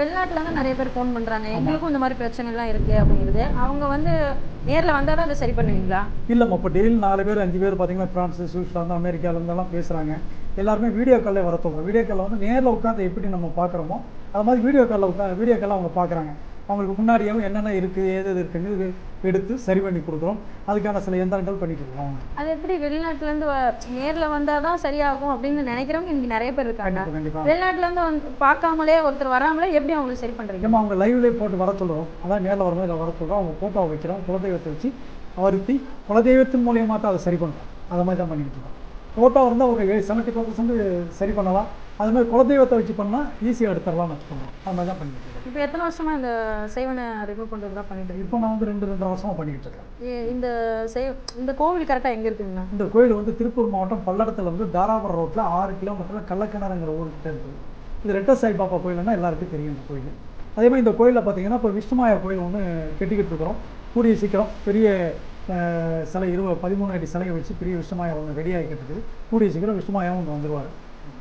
வெளிநாட்டுல இருந்து நிறைய பேர் ஃபோன் பண்றாங்க. எங்களுக்கும் இந்த மாதிரி பிரச்சனை எல்லாம் இருக்கு அப்படிங்கிறது அவங்க வந்து நேர்ல வந்தா தான் அதை சரி பண்ணுவீங்களா? இல்லைம்மா இப்போ டெய்லி நாலு பேர் அஞ்சு பேர் பார்த்தீங்கன்னா ஃப்ரான்ஸ் சுவிட்சர்லாந்து அமெரிக்கால இருந்தெல்லாம் பேசுகிறாங்க எல்லாருமே வீடியோ காலில் வர சொல்கிறோம் வீடியோ காலில் வந்து நேரில் உட்காந்து எப்படி நம்ம பார்க்குறோமோ அது மாதிரி வீடியோ காலில் உட்கா வீடியோ காலில் அவங்க பார்க்குறாங்க அவங்களுக்கு முன்னாடியாவும் என்னென்ன இருக்குது ஏது எது இருக்குன்னு எடுத்து சரி பண்ணி கொடுக்குறோம். அதுக்கான சில எந்திரங்கள் பண்ணி கொடுக்குறோம் அவங்க. அது எப்படி வெளிநாட்டுல இருந்து வ- நேர்ல வந்தா தான் சரியாகும் அப்படின்னு நினைக்கிறவங்க இன்னைக்கு நிறைய பேர் இருக்காங்க. கண்டிப்பாக கண்டிப்பாக வெளிநாட்டுல இருந்து வந்து பார்க்காமலே ஒருத்தர் வராமலே எப்படி அவங்களுக்கு சரி பண்றீங்க? நம்ம அவங்க லைவ்லேயே போட்டு வர சொல்கிறோம் அதான் நேரில் வரும்போது வர சொல்கிறோம் அவங்க ஃபோட்டோவை வைக்கிறோம். குலதெய்வத்தை வச்சு வருத்தி குலதெய்வத்தின் மூலியமாக தான் அதை சரி பண்ணுறோம் அதை மாதிரி தான் பண்ணிக்கிட்டு இருக்கோம். ஃபோட்டோ இருந்தால் ஒரு செவன்ட்டி பர்சன்ட் சரி பண்ணலாம். அது மாதிரி குலதெய்வத்தை வச்சு பண்ணால் ஈஸியாக எடுத்துடலாம்னு வச்சுக்கோங்க. அது மாதிரி தான் இருக்கோம். இப்போ எத்தனை வருஷமா இந்த செய்வனை ரிமூவ் பண்றது தான் பண்ணிட்டு இப்போ நான் வந்து ரெண்டு ரெண்டு வருஷமாக பண்ணிக்கிட்டு இருக்கேன். இந்த செய் இந்த கோவில் கரெக்டா எங்க இருக்குங்கண்ணா? இந்த கோயில் வந்து திருப்பூர் மாவட்டம் பல்லடத்துல வந்து தாராபுரம் ரோட்டில் ஆறு கிலோமீட்டரில் கள்ளக்கிணறுங்கிற ஊருக்கிட்ட இருக்குது இது ரெட்ட சாய்பாபா கோயில்னா எல்லாருக்கும் தெரியும் இந்த கோயில். அதே மாதிரி இந்த கோயிலில் பார்த்தீங்கன்னா இப்போ விஷ்ணுமாயா கோயில் ஒன்று கட்டிக்கிட்டு இருக்கிறோம். கூடிய சீக்கிரம். பெரிய சிலை இருபது பதிமூணு அடி சிலையை வச்சு பெரிய விஷ்ணுமாயா ஒன்று ரெடி ஆகிக்கிட்டு இருக்குது. கூடிய சீக்கிரம் விஷ்ணுமாயாவும் ஒன்று வந்துடுவார்